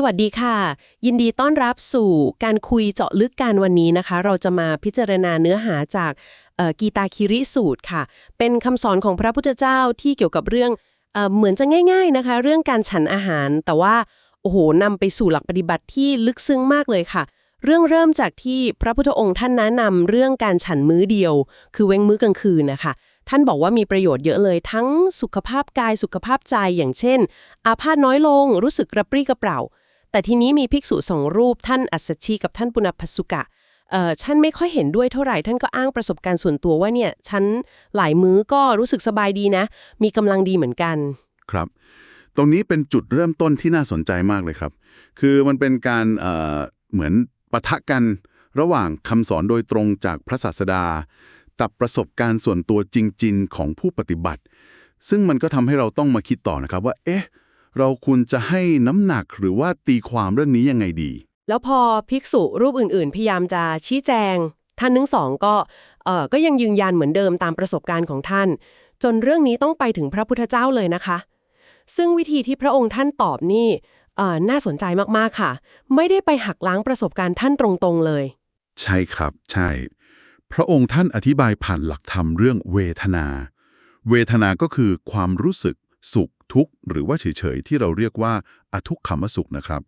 สวัสดีค่ะ ยินดีต้อนรับสู่การคุยเจาะลึกกันวันนี้นะคะ เราจะมาพิจารณาเนื้อหาจากกีตาคิริสูตรค่ะ เป็นคำสอนของพระพุทธเจ้าที่เกี่ยวกับเรื่องเอเหมือนจะง่าย ๆนะคะ เรื่องการฉันอาหาร แต่ว่าโอ้โหนำไปสู่หลักปฏิบัติที่ลึกซึ้งมากเลยค่ะ เรื่องเริ่มจากที่พระพุทธองค์ท่านแนะนำเรื่องการฉันมื้อเดียว คือเว้งมื้อกลางคืนนะคะท่านบอกว่ามีประโยชน์เยอะเลยทั้งสุขภาพกายสุขภาพใจอย่างเช่น อาพาธน้อยลงรู้สึกกระปรี้กระเปร่า แต่ทีนี้มีภิกษุสองรูปท่านอัสชีกับท่านปุณพสุกะเอ่อท่านไม่ค่อยเห็นด้วยเท่าไหร่ ท่านก็อ้างประสบการณ์ส่วนตัวว่าเนี่ยฉันหลายมื้อก็รู้สึกสบายดีนะ มีกำลังดีเหมือนกัน ครับ ตรงนี้เป็นจุดเริ่มต้นที่น่าสนใจมากเลยครับ คือมันเป็นการเอ่อเหมือนปะทะกันระหว่างคำสอนโดยตรงจากพระศาสดากับประสบการณ์ส่วนตัวจริง ๆ ของผู้ปฏิบัติ ซึ่งมันก็ทำให้เราต้องมาคิดต่อนะครับว่า เอ๊ะ เราควรจะให้น้ำหนักหรือว่าตีความเรื่องนี้ยังไงดี แล้วพอภิกษุรูปอื่นๆ พยายามจะชี้แจง ท่านทั้งสองก็เอ่อก็ยังยืนยันเหมือนเดิมตามประสบการณ์ของท่าน จนเรื่องนี้ต้องไปถึงพระพุทธเจ้าเลยนะคะ ซึ่งวิธีที่พระองค์ท่านตอบนี่เอ่อน่าสนใจมากๆค่ะ ไม่ได้ไปหักล้างประสบการณ์ท่านตรงๆเลย ใช่ครับ ใช่ พระองค์ท่านอธิบายผ่านหลักธรรมเรื่องเวทนา เวทนาก็คือความรู้สึก สุขทุกข์หรือว่าเฉยๆที่เราเรียกว่าอทุกขมสุขนะครับ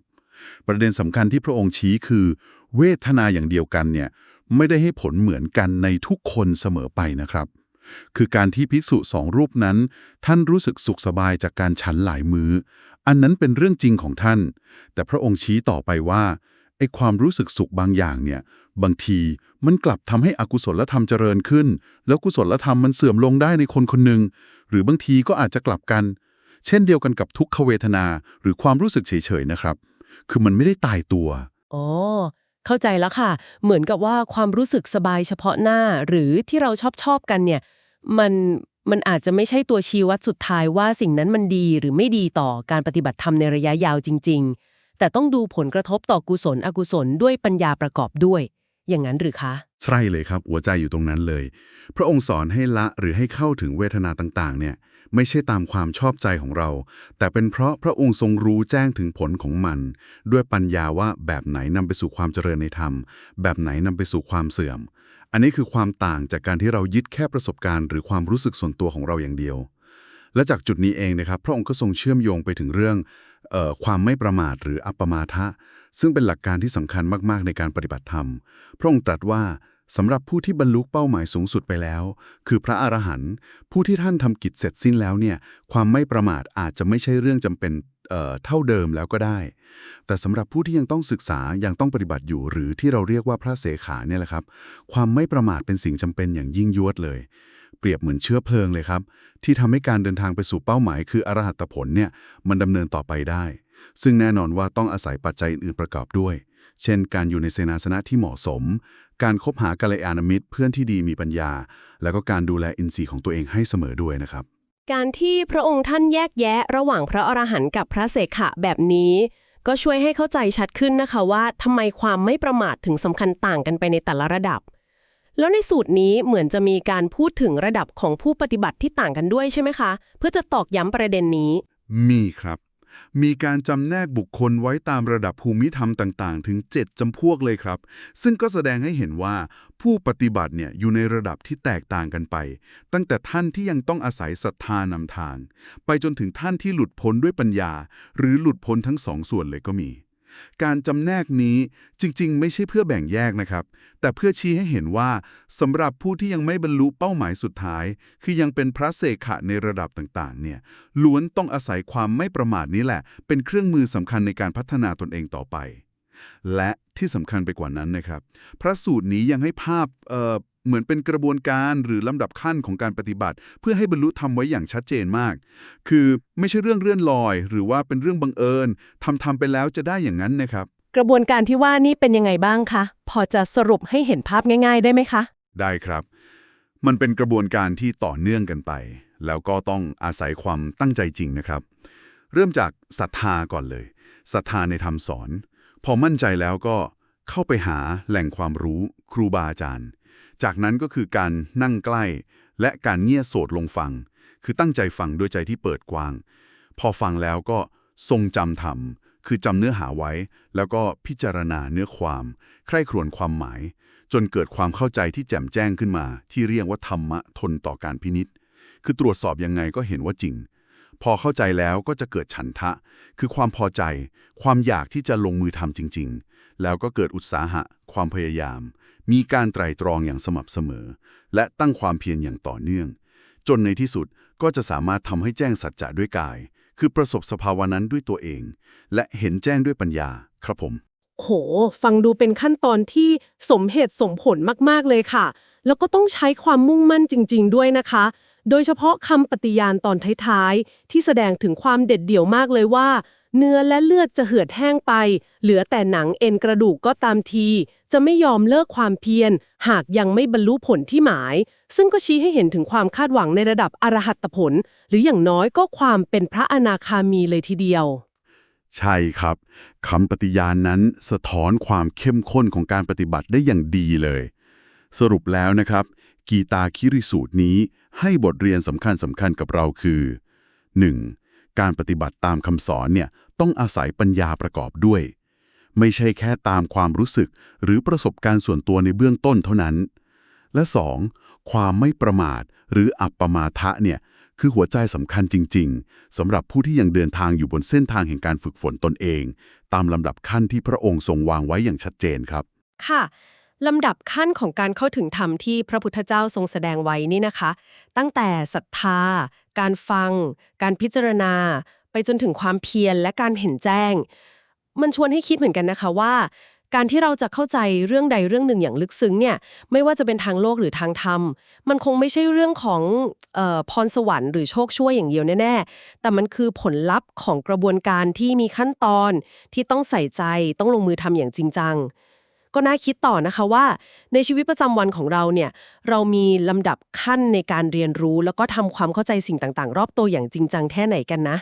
ประเด็นสำคัญที่พระองค์ชี้คือ เวทนาอย่างเดียวกันเนี่ยไม่ได้ให้ผลเหมือนกันในทุกคนเสมอไปนะครับ คือการที่ภิกษุสองรูปนั้น ท่านรู้สึกสุขสบายจากการฉันหลายมือ้อ อันนั้นเป็นเรื่องจริงของท่าน แต่พระองค์ชี้ต่อไปว่า ไอ้ความรู้สึกสุขบางอย่างเนี่ย บางทีมันกลับทำให้อกุศลธรรมเจริญขึ้น แล้วกุศลธรรมมันเสื่อมลงได้ในคนคนหนึ่ง หรือบางทีก็อาจจะกลับกัน เช่นเดียวกันกับทุกขเวทนาหรือความรู้สึกเฉยๆนะครับ คือมันไม่ได้ตายตัว อ๋อ เข้าใจแล้วค่ะ เหมือนกับว่าความรู้สึกสบายเฉพาะหน้า หรือที่เราชอบชอบกันเนี่ย มันมันอาจจะไม่ใช่ตัวชี้วัดสุดท้ายว่าสิ่งนั้นมันดีหรือไม่ดีต่อการปฏิบัติธรรมในระยะยาวจริง ๆ แต่ต้องดูผลกระทบต่อกุศลอกุศลด้วยปัญญาประกอบด้วย อย่างนั้นหรือคะ ใช่เลยครับ หัวใจอยู่ตรงนั้นเลย พระองค์สอนให้ละหรือให้เข้าถึงเวทนาต่างๆ เนี่ย ไม่ใช่ตามความชอบใจของเรา แต่เป็นเพราะพระองค์ทรงรู้แจ้งถึงผลของมัน ด้วยปัญญาว่าแบบไหนนำไปสู่ความเจริญในธรรม แบบไหนนำไปสู่ความเสื่อม อันนี้คือความต่างจากการที่เรายึดแค่ประสบการณ์ หรือความรู้สึกส่วนตัวของเราอย่างเดียว และจากจุดนี้เองนะครับ พระองค์ก็ทรงเชื่อมโยงไปถึงเรื่อง ความไม่ประมาทหรืออัปมาทะ ซึ่งเป็นหลักการที่สำคัญมากๆในการปฏิบัติธรรม พระองค์ตรัสว่าสำหรับผู้ที่บรรลุเป้าหมายสูงสุดไปแล้ว คือพระอรหันต์ผู้ที่ท่านทำกิจเสร็จสิ้นแล้วเนี่ยความไม่ประมาทอาจจะไม่ใช่เรื่องจำเป็นเอ่อเท่าเดิมแล้วก็ได้ แต่สำหรับผู้ที่ยังต้องศึกษายังต้องปฏิบัติอยู่ หรือที่เราเรียกว่าพระเสขาเนี่ยแหละครับ ความไม่ประมาทเป็นสิ่งจำเป็นอย่างยิ่งยวดเลย เปรียบเหมือนเชื้อเพลิงเลยครับ ที่ทำให้การเดินทางไปสู่เป้าหมาย คืออรหัตผลเนี่ยมันดำเนินต่อไปได้ ซึ่งแน่นอนว่าต้องอาศัยปัจจัยอื่นๆประกอบด้วย เช่น การอยู่ในเสนาสนะที่เหมาะสม การคบหากัลยาณมิตร เพื่อนที่ดีมีปัญญา แล้วก็การดูแลอินทรีย์ของตัวเองให้เสมอด้วยนะครับ การที่พระองค์ท่านแยกแยะ ระหว่างพระอรหันต์กับพระเสขะแบบนี้ก็ช่วยให้เข้าใจชัดขึ้นนะคะว่าทำไมความไม่ประมาทถึงสำคัญต่างกันไปในแต่ละระดับ แล้วในสูตรนี้เหมือนจะมีการพูดถึงระดับของผู้ปฏิบัติที่ต่างกันด้วยใช่ไหมคะ เพื่อจะตอกย้ำประเด็นนี้ มีครับ มีการจำแนกบุคคลไว้ตามระดับภูมิธรรมต่าง ๆ ถึง 7จำพวกเลยครับ ซึ่งก็แสดงให้เห็นว่าผู้ปฏิบัติเนี่ยอยู่ในระดับที่แตกต่างกันไป ตั้งแต่ท่านที่ยังต้องอาศัยศรัทธานำทาง ไปจนถึงท่านที่หลุดพ้นด้วยปัญญา หรือหลุดพ้นทั้งสองส่วนเลยก็มี การจำแนกนี้จริง ๆ ไม่ใช่เพื่อแบ่งแยกนะครับ แต่เพื่อชี้ให้เห็นว่าสำหรับผู้ที่ยังไม่บรรลุเป้าหมายสุดท้าย คือยังเป็นพระเสขะในระดับต่างๆ เนี่ยล้วนต้องอาศัยความไม่ประมาทนี้แหละ เป็นเครื่องมือสำคัญในการพัฒนาตนเองต่อไป และที่สำคัญไปกว่านั้นนะครับ พระสูตรนี้ยังให้ภาพ เอ่อเหมือนเป็นกระบวนการหรือลำดับขั้นของการปฏิบัติ เพื่อให้บรรลุธรรมไว้อย่างชัดเจนมาก คือไม่ใช่เรื่องเลื่อนลอย หรือว่าเป็นเรื่องบังเอิญทำทำไปแล้วจะได้อย่างนั้นนะครับ กระบวนการที่ว่านี่เป็นยังไงบ้างคะ พอจะสรุปให้เห็นภาพง่าย ๆ ได้ไหมคะ ได้ครับ มันเป็นกระบวนการที่ต่อเนื่องกันไป แล้วก็ต้องอาศัยความตั้งใจจริงนะครับ เริ่มจากศรัทธาก่อนเลยศรัทธาในธรรมสอน พอมั่นใจแล้วก็เข้าไปหาแหล่งความรู้ครูบาอาจารย์ จากนั้นก็คือการนั่งใกล้ และการเงี่ยโสดลงฟัง คือตั้งใจฟังด้วยใจที่เปิดกว้าง พอฟังแล้วก็ทรงจำธรรม คือจำเนื้อหาไว้ แล้วก็พิจารณาเนื้อความ ใคร่ครวญความหมาย จนเกิดความเข้าใจที่แจ่มแจ้งขึ้นมา ที่เรียกว่าธรรมะทนต่อการพินิษคือตรวจสอบยังไงก็เห็นว่าจริง พอเข้าใจแล้วก็จะเกิดฉันทะ คือความพอใจ ความอยากที่จะลงมือทำจริง ๆ แล้วก็เกิดอุตสาหะ ความพยายาม มีการไตร่ตรองอย่างสม่ำเสมอ และตั้งความเพียรอย่างต่อเนื่อง จนในที่สุดก็จะสามารถทำให้แจ้งสัจจะด้วยกาย คือประสบสภาวะนั้นด้วยตัวเอง และเห็นแจ้งด้วยปัญญาครับผม โห ฟังดูเป็นขั้นตอนที่สมเหตุสมผลมากๆเลยค่ะ แล้วก็ต้องใช้ความมุ่งมั่นจริง ๆ ด้วยนะคะ โดยเฉพาะคำปฏิญาณตอนท้ายๆที่แสดงถึงความเด็ดเดี่ยวมากเลยว่า เนื้อและเลือดจะเหือดแห้งไป เหลือแต่หนังเอ็นกระดูกก็ตามที จะไม่ยอมเลิกความเพียร หากยังไม่บรรลุผลที่หมาย ซึ่งก็ชี้ให้เห็นถึงความคาดหวังในระดับอรหัตผล หรืออย่างน้อยก็ความเป็นพระอนาคามีเลยทีเดียว ใช่ครับคำปฏิญาณนั้นสะท้อนความเข้มข้นของการปฏิบัติได้อย่างดีเลย สรุปแล้วนะครับ กีตาคิริสูตรนี้ให้บทเรียนสำคัญสำคัญกับเราคือ 1. การปฏิบัติตามคำสอนเนี่ยต้องอาศัยปัญญาประกอบด้วย ไม่ใช่แค่ตามความรู้สึกหรือประสบการณ์ส่วนตัวในเบื้องต้นเท่านั้น และ 2. ความไม่ประมาทหรืออัปปมาทะเนี่ยคือหัวใจสำคัญจริง ๆสำหรับผู้ที่ยังเดินทางอยู่บนเส้นทางแห่งการฝึกฝนตนเอง ตามลำดับขั้นที่พระองค์ทรงวางไว้อย่างชัดเจนครับ ค่ะ ลำดับขั้นของการเข้าถึงธรรมที่พระพุทธเจ้าทรงแสดงไว้นี่นะคะ ตั้งแต่ศรัทธา การฟัง การพิจารณา ไปจนถึงความเพียรและการเห็นแจ้ง มันชวนให้คิดเหมือนกันนะคะว่า การที่เราจะเข้าใจเรื่องใดเรื่องหนึ่งอย่างลึกซึ้งเนี่ยไม่ว่าจะเป็นทางโลกหรือทางธรรม มันคงไม่ใช่เรื่องของเออพรสวรรค์หรือโชคช่วยอย่างเดียวแน่ๆแต่มันคือผลลัพธ์ของกระบวนการที่มีขั้นตอนที่ต้องใส่ใจต้องลงมือทำอย่างจริงจัง ก็น่าคิดต่อนะคะว่า ในชีวิตประจำวันของเราเนี่ยเรามีลำดับขั้นในการเรียนรู้ แล้วก็ทำความเข้าใจสิ่งต่างๆ รอบตัวอย่างจริงจังแค่ไหนกันนะ